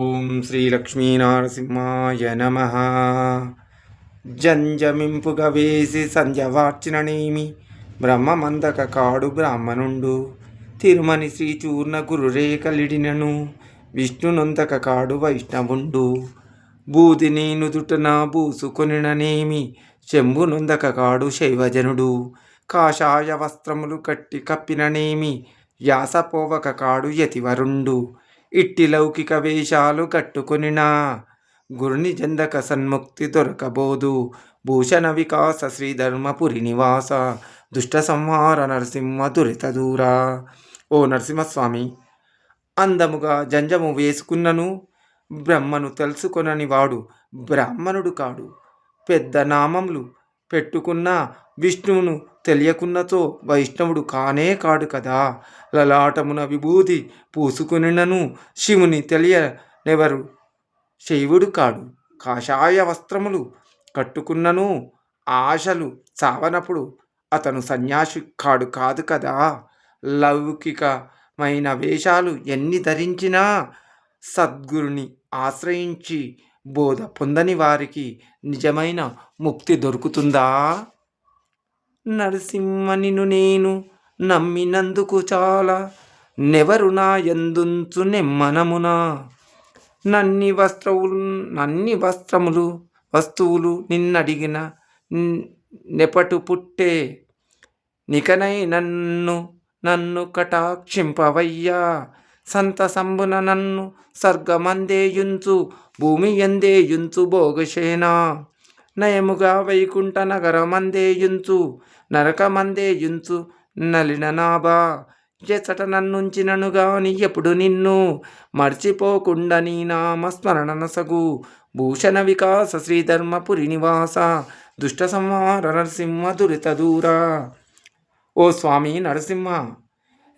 ఓం శ్రీలక్ష్మీనరసింహాయ నమ. జంజమింపుగ వేసి సంధ్యవార్చిననేమి బ్రహ్మమందక కాడు బ్రాహ్మణుండు. తిరుమని శ్రీచూర్ణ గురురేఖలిడినను విష్ణునొందక కాడు వైష్ణవుండు. బూదిని నుదుటన బూసుకొనిననేమి శంభునొందక కాడు శైవజనుడు. కాషాయ వస్త్రములు కట్టి కప్పిననేమి యాసపోవక కాడు యతివరుండు. ఇట్టి లౌకిక వేషాలు కట్టుకునినా. గురుని జందక సన్ముక్తి దొరకబోదు. భూషణ వికాస శ్రీధర్మపురి నివాస. దుష్ట సంహార నరసింహ దురిత దూరా. ఓ నరసింహస్వామి అందముగా జంజము వేసుకున్నను. బ్రహ్మను తెలుసుకొనని వాడు బ్రాహ్మణుడు కాడు. పెద్ద నామములు పెట్టుకున్న విష్ణువును తెలియకున్నచో వైష్ణవుడు కానే కాడు కదా. లలాటమున విభూతి పూసుకునినను శివుని తెలియనెవరు? శైవుడు కాడు. కాషాయ వస్త్రములు కట్టుకున్నను ఆశలు చావనప్పుడు అతను సన్యాసి కాడు కాదు కదా. లౌకికమైన వేషాలు ఎన్ని ధరించినా సద్గురుని ఆశ్రయించి బోధ పొందని వారికి నిజమైన ముక్తి దొరుకుతుందా? నరసింహనిను నేను నమ్మినందుకు చాలా నెవరు నా ఎందుంచు నెమ్మనమునా. నన్ని వస్త్రములు నన్ని వస్త్రములు వస్తువులు నిన్నడిగిన నెపటు పుట్టే నికనై నన్ను నన్ను కటాక్షింపవయ్యా. సంతసంబున నన్ను సర్గమందేయుంచు భూమి ఎందేయుంచు భోగశేనా. నయముగా వైకుంఠ నగరమందేయుంచు నరకమందేయుంచు నలిన నాభా. ఎచట నన్నుంచినను గాని ఎప్పుడు నిన్ను మర్చిపోకుండా నీ నామస్మరణ నసగు భూషణ వికాస శ్రీధర్మపురి నివాస దుష్ట సంహార నరసింహ దురిత దూరా. ఓ స్వామి నరసింహ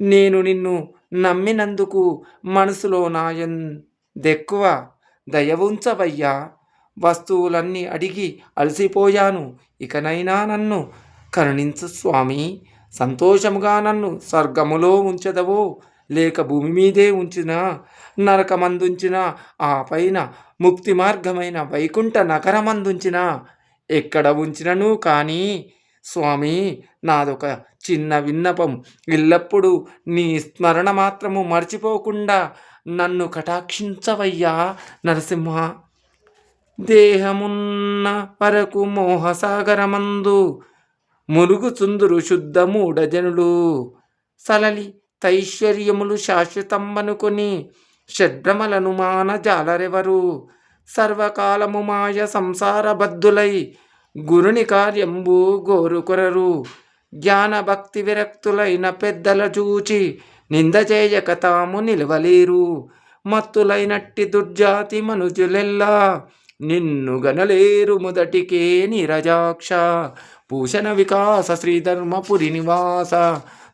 నేను నిన్ను నమ్మినందుకు మనసులో నాయన్ దెక్కువ దయ ఉంచవయ్యా. వస్తువులన్నీ అడిగి అలసిపోయాను. ఇకనైనా నన్ను కరుణించు స్వామి. సంతోషముగా నన్ను స్వర్గములో ఉంచదవో లేక భూమి మీదే ఉంచిన నరకమందుంచినా ఆ పైన ముక్తి మార్గమైన వైకుంఠ నగరమందుంచినా ఎక్కడ ఉంచినను కానీ స్వామి నాదొక చిన్న విన్నపం. ఎల్లప్పుడూ నీ స్మరణ మాత్రము మర్చిపోకుండా నన్ను కటాక్షించవయ్యా నరసింహ. దేహమున్న వరకు మోహసాగరమందు మురుగుచుందురు శుద్ధ మూఢజనులు. సలలి తైశ్వర్యములు శాశ్వతమ్మనుకొని షడ్భ్రమలను మాన జాలరెవరు? సర్వకాలము మాయ సంసారబద్ధులై గురుని కార్యంబు గోరుకొరరు. జ్ఞాన భక్తి విరక్తులైన పెద్దల చూచి నింద చేయక తాము నిలవలేరు. మత్తులైనట్టి దుర్జాతి మనుజులెల్లా నిన్ను గనలేరు మొదటికే నిరజాక్ష. భూషణ వికాస శ్రీధర్మపురి నివాస.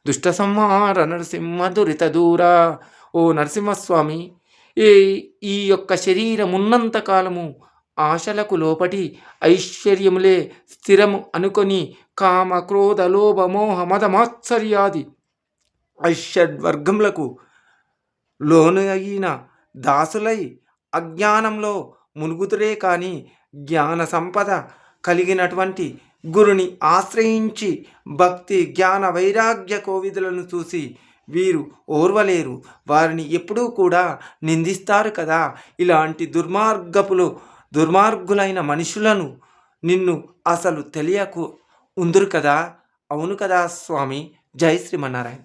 దుష్ట సంహార నరసింహ దురిత దూర. ఓ నరసింహస్వామి ఏ ఈ యొక్క శరీరం కాలము ఆశలకు లోపటి ఐశ్వర్యములే స్థిరము అనుకొని కామ క్రోధ లోభ మోహ మదమాత్సర్యాది ఐషడ్వర్గములకు లోను అయిన దాసులై అజ్ఞానంలో మునుగుతురే కానీ జ్ఞాన సంపద కలిగినటువంటి గురుని ఆశ్రయించి భక్తి జ్ఞాన వైరాగ్య కోవిదులను చూసి వీరు ఓర్వలేరు. వారిని ఎప్పుడూ కూడా నిందిస్తారు కదా. ఇలాంటి దుర్మార్గపులు దుర్మార్గులైన మనుషులను నిన్ను అసలు తెలియకు ఉందురు కదా? అవును కదా స్వామి. జై శ్రీమన్నారాయణ.